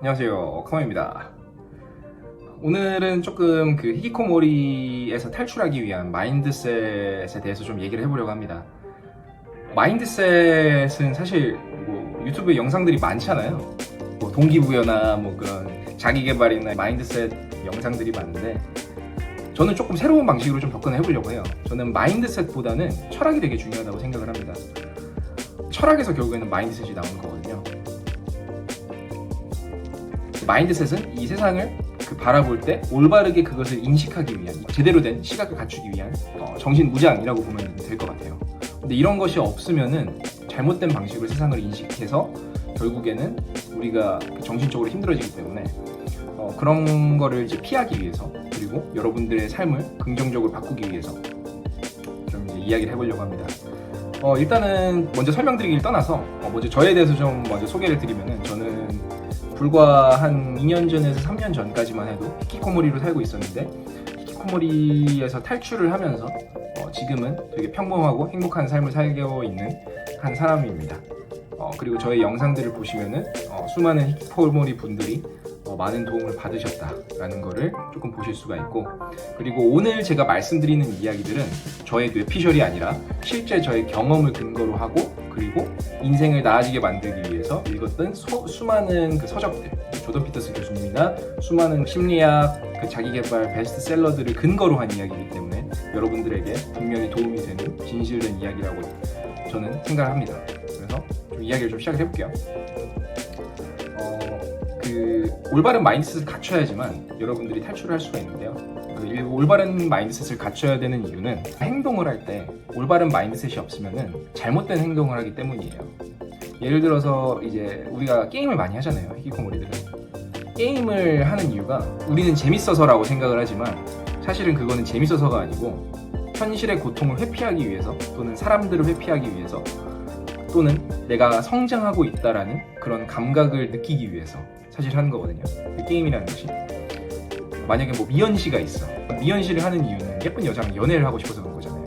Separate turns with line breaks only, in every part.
안녕하세요. 커머입니다. 오늘은 조금 그 히키코모리에서 탈출하기 위한 마인드셋에 대해서 좀 얘기를 해보려고 합니다. 마인드셋은 사실 뭐 유튜브에 영상들이 많잖아요. 뭐 동기부여나 뭐 그런 자기개발이나 마인드셋 영상들이 많은데 저는 조금 새로운 방식으로 좀 접근해 보려고 해요. 저는 마인드셋보다는 철학이 되게 중요하다고 생각을 합니다. 철학에서 결국에는 마인드셋이 나오는 거거든요 마인드셋은 이 세상을 그 바라볼 때 올바르게 그것을 인식하기 위한 제대로 된 시각을 갖추기 위한 어, 정신 무장이라고 보면 될 것 같아요. 근데 이런 것이 없으면은 잘못된 방식으로 세상을 인식해서 결국에는 우리가 그 정신적으로 힘들어지기 때문에 어, 그런 거를 이제 피하기 위해서 그리고 여러분들의 삶을 긍정적으로 바꾸기 위해서 좀 이제 이야기를 해보려고 합니다. 어, 일단은 먼저 설명드리기를 떠나서 어, 먼저 저에 대해서 좀 먼저 소개를 드리면은 저는 불과 한 2년 전에서 3년 전까지만 해도 히키코모리로 살고 있었는데 히키코모리에서 탈출을 하면서 어, 지금은 되게 평범하고 행복한 삶을 살고 있는 한 사람입니다. 어, 그리고 저의 영상들을 보시면은 어, 수많은 히키코모리 분들이 어, 많은 도움을 받으셨다라는 거를 조금 보실 수가 있고 그리고 오늘 제가 말씀드리는 이야기들은 저의 뇌피셜이 아니라 실제 저의 경험을 근거로 하고 그리고 인생을 나아지게 만들기 위해서 읽었던 소- 수많은 그 서적들 조던 피터스 교수님이나 수많은 심리학 그 자기개발 베스트셀러들을 근거로 한 이야기이기 때문에 여러분들에게 분명히 도움이 되는 진실된 이야기라고 저는 생각합니다. 그래서 좀 이야기를 좀 시작을 해볼게요. 어, 그 올바른 마인드셋을 갖춰야지만 여러분들이 탈출을 할 수가 있는데요. 올바른 마인드셋을 갖춰야 되는 이유는 행동을 할 때 올바른 마인드셋이 없으면은 잘못된 행동을 하기 때문이에요. 예를 들어서 이제 우리가 게임을 많이 하잖아요. 히키코모리들은 게임을 하는 이유가 우리는 재밌어서라고 생각을 하지만 사실은 그거는 재밌어서가 아니고 현실의 고통을 회피하기 위해서 또는 사람들을 회피하기 위해서 또는 내가 성장하고 있다라는 그런 감각을 느끼기 위해서 사실 하는 거거든요. 그 게임이라는 것이 만약에 뭐 미연 씨가 있어. 미연 씨를 하는 이유는 예쁜 여자랑 연애를 하고 싶어서 그런 거잖아요.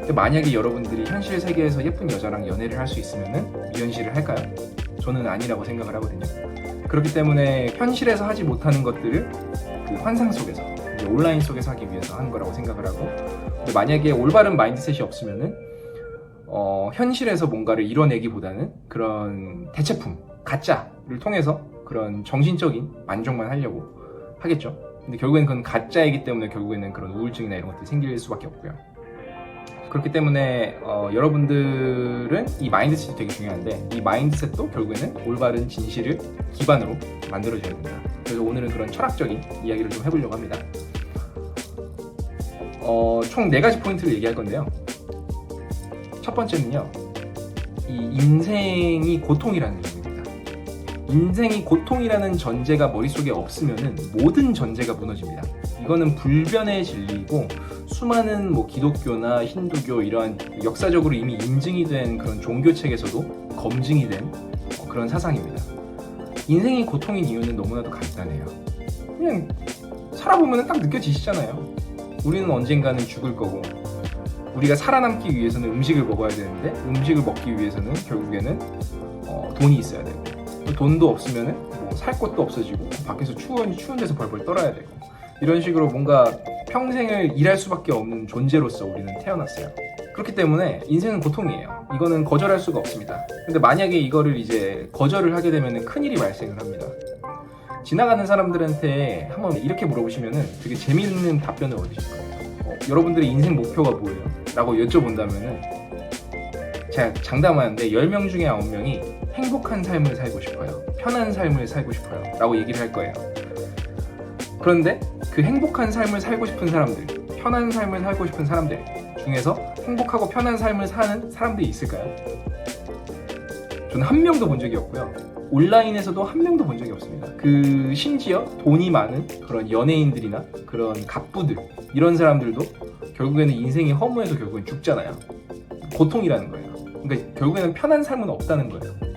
근데 만약에 여러분들이 현실 세계에서 예쁜 여자랑 연애를 할 수 있으면은 미연 씨를 할까요? 저는 아니라고 생각을 하거든요. 그렇기 때문에 현실에서 하지 못하는 것들을 그 환상 속에서 온라인 속에서 하기 위해서 하는 거라고 생각을 하고 근데 만약에 올바른 마인드셋이 없으면은 어, 현실에서 뭔가를 이뤄내기보다는 그런 대체품, 가짜를 통해서 그런 정신적인 만족만 하려고 하겠죠. 근데 결국엔 그건 가짜이기 때문에 결국에는 그런 우울증이나 이런 것들이 생길 수밖에 없고요. 그렇기 때문에 어, 여러분들은 이 마인드셋이 되게 중요한데 이 마인드셋도 결국에는 올바른 진실을 기반으로 만들어져야 된다. 그래서 오늘은 그런 철학적인 이야기를 좀 해보려고 합니다. 어, 총 네 가지 포인트를 얘기할 건데요. 첫 번째는요, 이 인생이 고통이라는 얘기입니다. 인생이 고통이라는 전제가 머릿속에 없으면은 모든 전제가 무너집니다. 이거는 불변의 진리이고 수많은 뭐 기독교나 힌두교 이러한 역사적으로 이미 인증이 된 그런 종교 책에서도 검증이 된 어, 그런 사상입니다. 인생이 고통인 이유는 너무나도 간단해요. 그냥 살아보면 딱 느껴지시잖아요. 우리는 언젠가는 죽을 거고 우리가 살아남기 위해서는 음식을 먹어야 되는데 음식을 먹기 위해서는 결국에는 어, 돈이 있어야 되고 또 돈도 없으면은 뭐살 곳도 없어지고 밖에서 추운 추운 데서 벌벌 떨어야 되고 이런 식으로 뭔가 평생을 일할 수밖에 없는 존재로서 우리는 태어났어요. 그렇기 때문에 인생은 고통이에요. 이거는 거절할 수가 없습니다. 근데 만약에 이거를 이제 거절을 하게 되면 큰일이 발생을 합니다. 지나가는 사람들한테 한번 이렇게 물어보시면은 되게 재미있는 답변을 얻으실 거예요. 어, 여러분들의 인생 목표가 뭐예요? 라고 여쭤본다면은 제가 장담하는데 10명 중에 9명이 행복한 삶을 살고 싶어요. 편한 삶을 살고 싶어요. 라고 얘기를 할 거예요. 그런데 그 행복한 삶을 살고 싶은 사람들, 편한 삶을 살고 싶은 사람들 중에서 행복하고 편한 삶을 사는 사람들이 있을까요? 저는 한 명도 본 적이 없고요. 온라인에서도 한 명도 본 적이 없습니다. 그 심지어 돈이 많은 그런 연예인들이나 그런 갑부들 이런 사람들도 결국에는 인생이 허무해서 결국엔 죽잖아요. 고통이라는 거예요. 그러니까 결국에는 편한 삶은 없다는 거예요.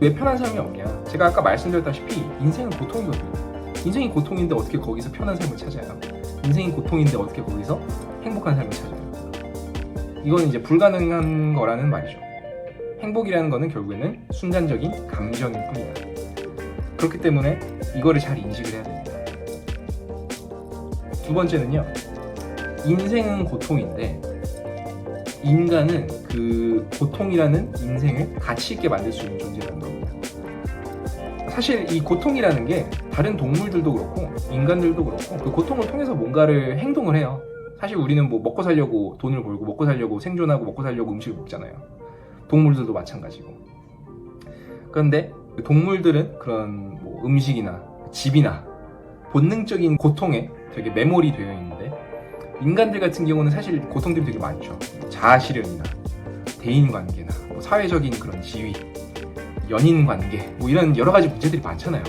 왜 편한 삶이 없냐? 제가 아까 말씀드렸다시피 인생은 고통이거든요. 인생이 고통인데 어떻게 거기서 편한 삶을 찾아요? 인생이 고통인데 어떻게 거기서 행복한 삶을 찾아요? 이건 이제 불가능한 거라는 말이죠. 행복이라는 거는 결국에는 순간적인 감정일 뿐이다. 그렇기 때문에 이거를 잘 인식을 해야 됩니다. 두 번째는요. 인생은 고통인데 인간은 그 고통이라는 인생을 가치 있게 만들 수 있는 존재라는 겁니다. 사실 이 고통이라는 게 다른 동물들도 그렇고 인간들도 그렇고 그 고통을 통해서 뭔가를 행동을 해요. 사실 우리는 뭐 먹고 살려고 돈을 벌고 먹고 살려고 생존하고 먹고 살려고 음식을 먹잖아요. 동물들도 마찬가지고. 그런데 그 동물들은 그런 뭐 음식이나 집이나 본능적인 고통에 되게 매몰이 되어 있는데 인간들 같은 경우는 사실 고통들이 되게 많죠. 자아 실현이나 대인 관계나 뭐 사회적인 그런 지위, 연인 관계 뭐 이런 여러 가지 문제들이 많잖아요.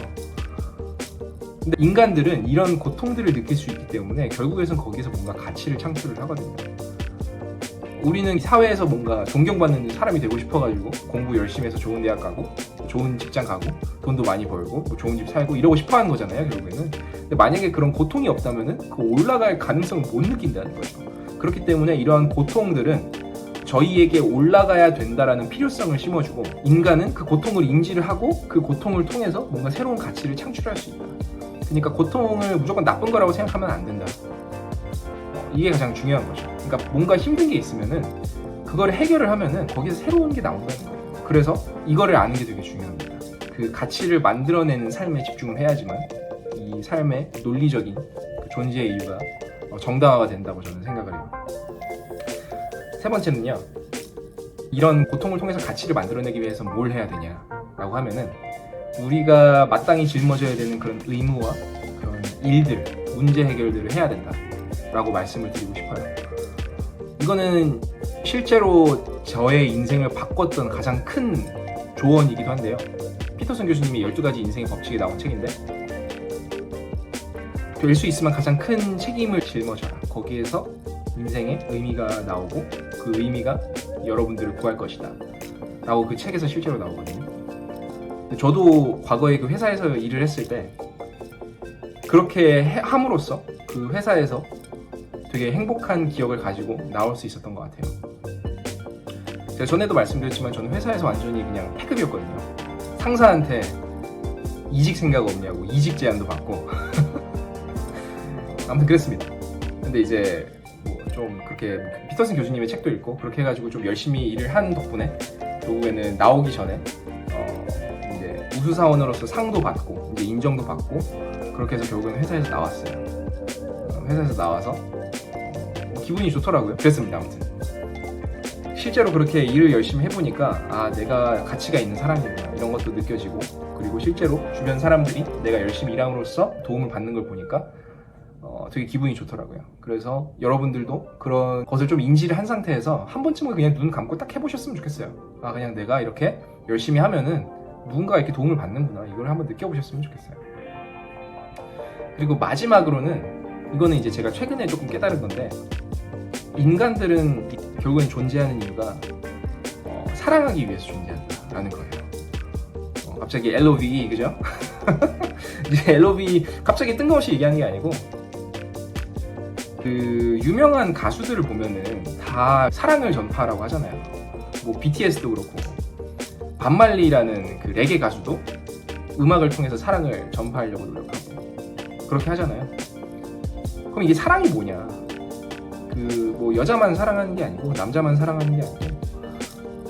근데 인간들은 이런 고통들을 느낄 수 있기 때문에 결국에선 거기서 뭔가 가치를 창출을 하거든요. 우리는 사회에서 뭔가 존경받는 사람이 되고 싶어가지고 공부 열심히 해서 좋은 대학 가고 좋은 직장 가고 돈도 많이 벌고 뭐 좋은 집 살고 이러고 싶어 하는 거잖아요 결국에는. 근데 만약에 그런 고통이 없다면은 그 올라갈 가능성을 못 느낀다는 거죠. 그렇기 때문에 이러한 고통들은 저희에게 올라가야 된다라는 필요성을 심어주고 인간은 그 고통을 인지를 하고 그 고통을 통해서 뭔가 새로운 가치를 창출할 수 있다. 그러니까 고통을 무조건 나쁜 거라고 생각하면 안 된다. 어, 이게 가장 중요한 거죠. 그러니까 뭔가 힘든 게 있으면은 그거를 해결을 하면은 거기서 새로운 게 나온다는 거예요. 그래서 이거를 아는 게 되게 중요합니다. 그 가치를 만들어내는 삶에 집중을 해야지만 이 삶의 논리적인 그 존재의 이유가 어, 정당화가 된다고 저는 생각을 해요. 세 번째는요. 이런 고통을 통해서 가치를 만들어내기 위해서 뭘 해야 되냐라고 하면은 우리가 마땅히 짊어져야 되는 그런 의무와 그런 일들, 문제 해결들을 해야 된다라고 말씀을 드리고 싶어요. 이거는 실제로 저의 인생을 바꿨던 가장 큰 조언이기도 한데요. 피터슨 교수님이 12가지 인생의 법칙이 나온 책인데 될 수 있으면 가장 큰 책임을 짊어져라. 거기에서 인생의 의미가 나오고 그 의미가 여러분들을 구할 것이다. 라고 그 책에서 실제로 나오거든요. 저도 과거에 그 회사에서 일을 했을 때 그렇게 해- 함으로써 그 회사에서 되게 행복한 기억을 가지고 나올 수 있었던 것 같아요. 제가 전에도 말씀드렸지만 저는 회사에서 완전히 그냥 패급이었거든요. 상사한테 이직 생각 없냐고 이직 제안도 받고 아무튼 그랬습니다. 근데 이제 뭐 좀 그렇게 피터슨 교수님의 책도 읽고 그렇게 해가지고 좀 열심히 일을 한 덕분에 결국에는 나오기 전에 어 이제 우수 사원으로서 상도 받고 이제 인정도 받고 그렇게 해서 결국에는 회사에서 나왔어요. 어, 회사에서 나와서 어, 기분이 좋더라고요. 그랬습니다. 아무튼 실제로 그렇게 일을 열심히 해보니까 아 내가 가치가 있는 사람이구나 이런 것도 느껴지고 그리고 실제로 주변 사람들이 내가 열심히 일함으로써 도움을 받는 걸 보니까 어, 되게 기분이 좋더라고요. 그래서 여러분들도 그런 것을 좀 인지를 한 상태에서 한 번쯤은 그냥 눈 감고 딱 해보셨으면 좋겠어요. 아 그냥 내가 이렇게 열심히 하면은 누군가 이렇게 도움을 받는구나 이걸 한번 느껴보셨으면 좋겠어요. 그리고 마지막으로는 이거는 이제 제가 최근에 조금 깨달은 건데 인간들은 결국엔 존재하는 이유가 어, 사랑하기 위해서 존재한다라는 거예요. 어, 갑자기 LOV 그죠? 이제 LOV 갑자기 뜬금없이 얘기하는 게 아니고 그 유명한 가수들을 보면은 다 사랑을 전파라고 하잖아요. 뭐 BTS도 그렇고 반말리라는 그 레게 가수도 음악을 통해서 사랑을 전파하려고 노력하고 그렇게 하잖아요. 그럼 이게 사랑이 뭐냐? 그 뭐 여자만 사랑하는 게 아니고 남자만 사랑하는 게 아니고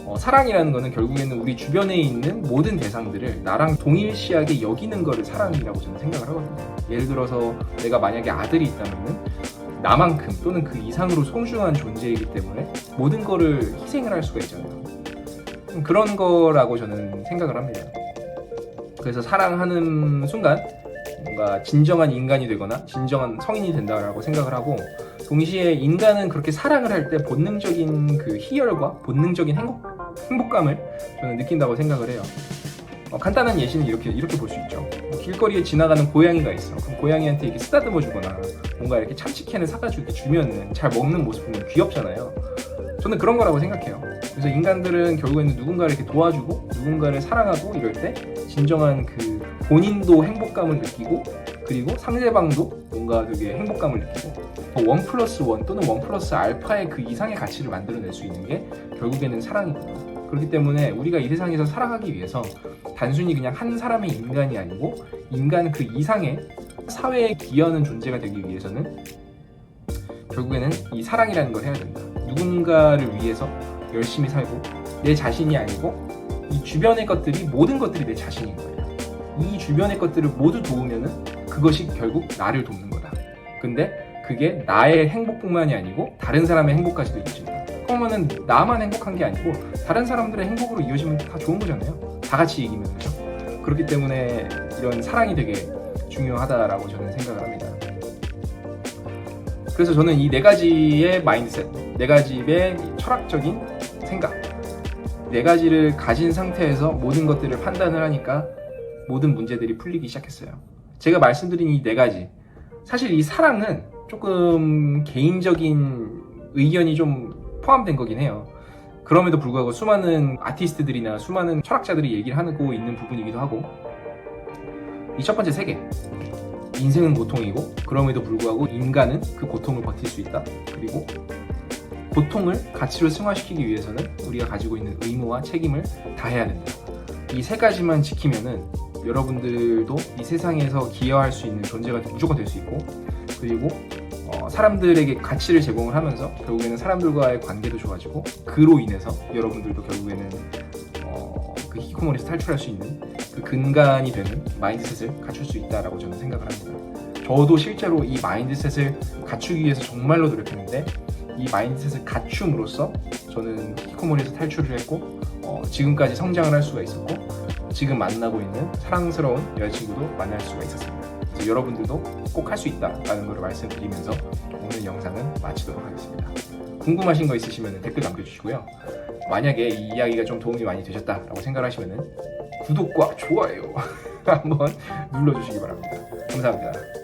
어, 사랑이라는 거는 결국에는 우리 주변에 있는 모든 대상들을 나랑 동일시하게 여기는 거를 사랑이라고 저는 생각을 하거든요. 예를 들어서 내가 만약에 아들이 있다면은 나만큼 또는 그 이상으로 소중한 존재이기 때문에 모든 거를 희생을 할 수가 있잖아요. 음, 그런 거라고 저는 생각을 합니다. 그래서 사랑하는 순간 뭔가 진정한 인간이 되거나 진정한 성인이 된다라고 생각을 하고 동시에 인간은 그렇게 사랑을 할 때 본능적인 그 희열과 본능적인 행복, 행복감을 저는 느낀다고 생각을 해요. 어, 간단한 예시는 이렇게 이렇게 볼 수 있죠. 뭐 길거리에 지나가는 고양이가 있어. 그럼 고양이한테 이렇게 쓰다듬어 주거나 뭔가 이렇게 참치캔을 사가지고 주면은 잘 먹는 모습 보면 귀엽잖아요. 저는 그런 거라고 생각해요. 그래서 인간들은 결국에는 누군가를 이렇게 도와주고 누군가를 사랑하고 이럴 때 진정한 그 본인도 행복감을 느끼고 그리고 상대방도 뭔가 되게 행복감을 느끼고 원 플러스 원 또는 원 플러스 알파의 그 이상의 가치를 만들어낼 수 있는 게 결국에는 사랑이구나. 그렇기 때문에 우리가 이 세상에서 살아가기 위해서 단순히 그냥 한 사람의 인간이 아니고 인간 그 이상의 사회에 기여하는 존재가 되기 위해서는 결국에는 이 사랑이라는 걸 해야 된다. 누군가를 위해서 열심히 살고 내 자신이 아니고 이 주변의 것들이 모든 것들이 내 자신인 거예요. 이 주변의 것들을 모두 도우면은 그것이 결국 나를 돕는 거다. 근데 그게 나의 행복뿐만이 아니고 다른 사람의 행복까지도 이루 그러면은 나만 행복한 게 아니고 다른 사람들의 행복으로 이어지면 다 좋은 거잖아요. 다 같이 이기면 되죠. 그렇기 때문에 이런 사랑이 되게 중요하다라고 저는 생각을 합니다. 그래서 저는 이 네 가지의 마인드셋, 네 가지의 이 철학적인 생각, 네 가지를 가진 상태에서 모든 것들을 판단을 하니까 모든 문제들이 풀리기 시작했어요. 제가 말씀드린 이 네 가지, 사실 이 사랑은 조금 개인적인 의견이 좀 포함된 거긴 해요. 그럼에도 불구하고 수많은 아티스트들이나 수많은 철학자들이 얘기를 하고 있는 부분이기도 하고. 이 첫 번째 세계. 인생은 고통이고 그럼에도 불구하고 인간은 그 고통을 버틸 수 있다. 그리고 고통을 가치로 승화시키기 위해서는 우리가 가지고 있는 의무와 책임을 다해야 된다. 이 세 가지만 지키면은 여러분들도 이 세상에서 기여할 수 있는 존재가 무조건 될 수 있고 그리고 어, 사람들에게 가치를 제공을 하면서 결국에는 사람들과의 관계도 좋아지고 그로 인해서 여러분들도 결국에는 어, 그 히키코모리에서 탈출할 수 있는 그 근간이 되는 마인드셋을 갖출 수 있다라고 저는 생각을 합니다. 저도 실제로 이 마인드셋을 갖추기 위해서 정말로 노력했는데 이 마인드셋을 갖춤으로써 저는 히키코모리에서 탈출을 했고 어, 지금까지 성장을 할 수가 있었고 지금 만나고 있는 사랑스러운 여자친구도 만날 수가 있었습니다. 여러분들도 꼭 할 수 있다라는 것을 말씀드리면서 오늘 영상은 마치도록 하겠습니다. 궁금하신 거 있으시면 댓글 남겨주시고요. 만약에 이 이야기가 좀 도움이 많이 되셨다라고 생각하시면 구독과 좋아요 한번 눌러주시기 바랍니다. 감사합니다.